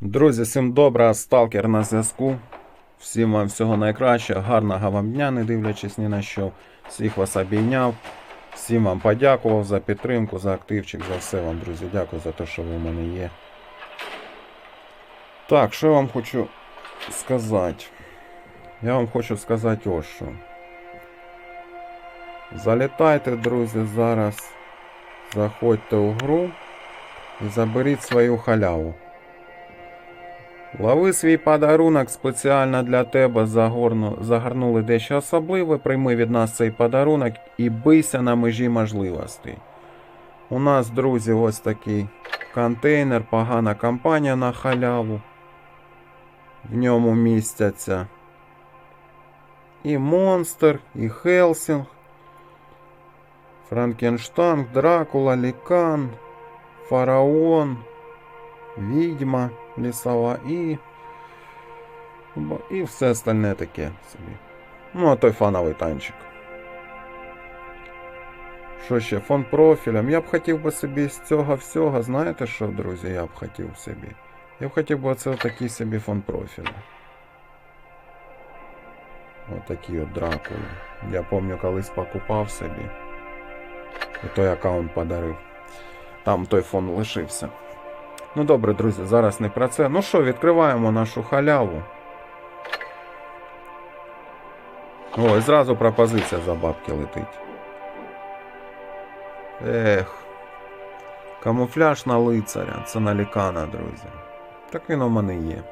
Друзі, всім добра, сталкер на зв'язку. Всім вам всього найкращого, гарного вам дня, не дивлячись ні на що. Всіх вас обійняв. Всім вам подякував за підтримку, за активчик, за все вам, друзі. Дякую за те, що ви в мене є. Так, що я вам хочу сказати? Я вам хочу сказати ось що. Залітайте, друзі, зараз. Заходьте у гру і заберіть свою халяву. Лови свій подарунок спеціально для тебе загорну, загорнули дещо особливе. Прийми від нас цей подарунок і бийся на межі можливостей. У нас, друзі, ось такий контейнер, погана компанія на халяву. В ньому містяться і Монстр, і Хелсінг, Франкенштанг, Дракула, Лікан, Фараон, Відьма лісова і. І все остальне таке собі. Ну, а той фановий танчик. Що ще? Фон профілем. Я б хотів би собі з цього всього, знаєте що, друзі, я б хотів собі. Я б хотів би оце такий собі фон профіля. Отакі от дракули. Я пам'ятаю, колись покупав собі. І той аккаунт подарив. Там той фон лишився. Ну добре, друзі, зараз не про це. Ну що, відкриваємо нашу халяву. Ой, зразу пропозиція за бабки летить. Ех. Камуфляж на лицаря. Це на лікана, друзі. Так він у мене є.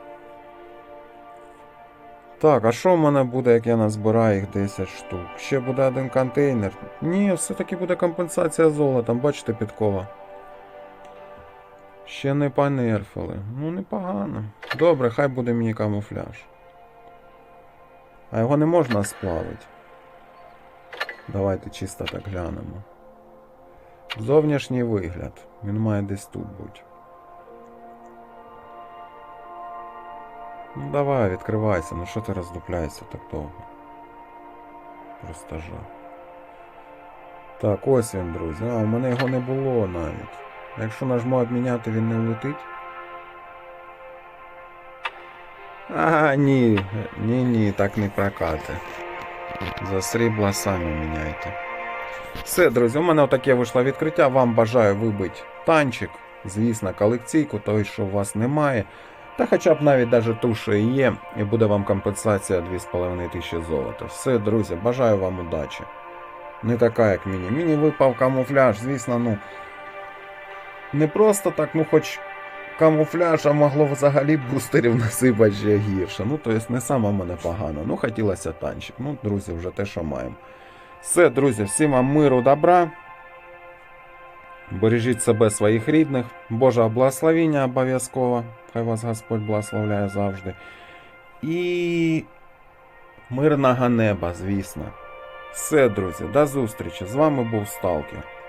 Так, а що в мене буде, як я назбираю їх 10 штук? Ще буде один контейнер. Ні, все-таки буде компенсація золотом, бачите, підкова. Ще не понерфили. Ну, непогано. Добре, хай буде мені камуфляж. А його не можна сплавити. Давайте чисто так глянемо. Зовнішній вигляд. Він має десь тут бути. Ну давай, відкривайся. Ну що ти роздупляєшся так довго? Просто жах. Так, ось він, друзі. А, у мене його не було навіть. Якщо нажму обміняти, він не влетить. А, ні, ні, ні, так не прокати. За срібла самі міняйте. Все, друзі, у мене отаке вийшло відкриття. Вам бажаю вибити танчик. Звісно, колекційку, той, що у вас немає. Та хоча б навіть даже ту, що і є, і буде вам компенсація 2500 золота. Все, друзі, бажаю вам удачі. Не така, як мені. Мені випав камуфляж, звісно, ну. Не просто так, ну хоч камуфляж, а могло взагалі бустерів насипати ще гірше. Ну, тобто не саме мене погано. Ну, хотілося танчик. Ну, друзі, вже те, що маємо. Все, друзі, всім вам миру, добра. Бережіть себе, своїх рідних. Божого благословіння обов'язково. Хай вас Господь благословляє завжди. І мирного неба, звісно. Все, друзі, до зустрічі. З вами був Сталкер.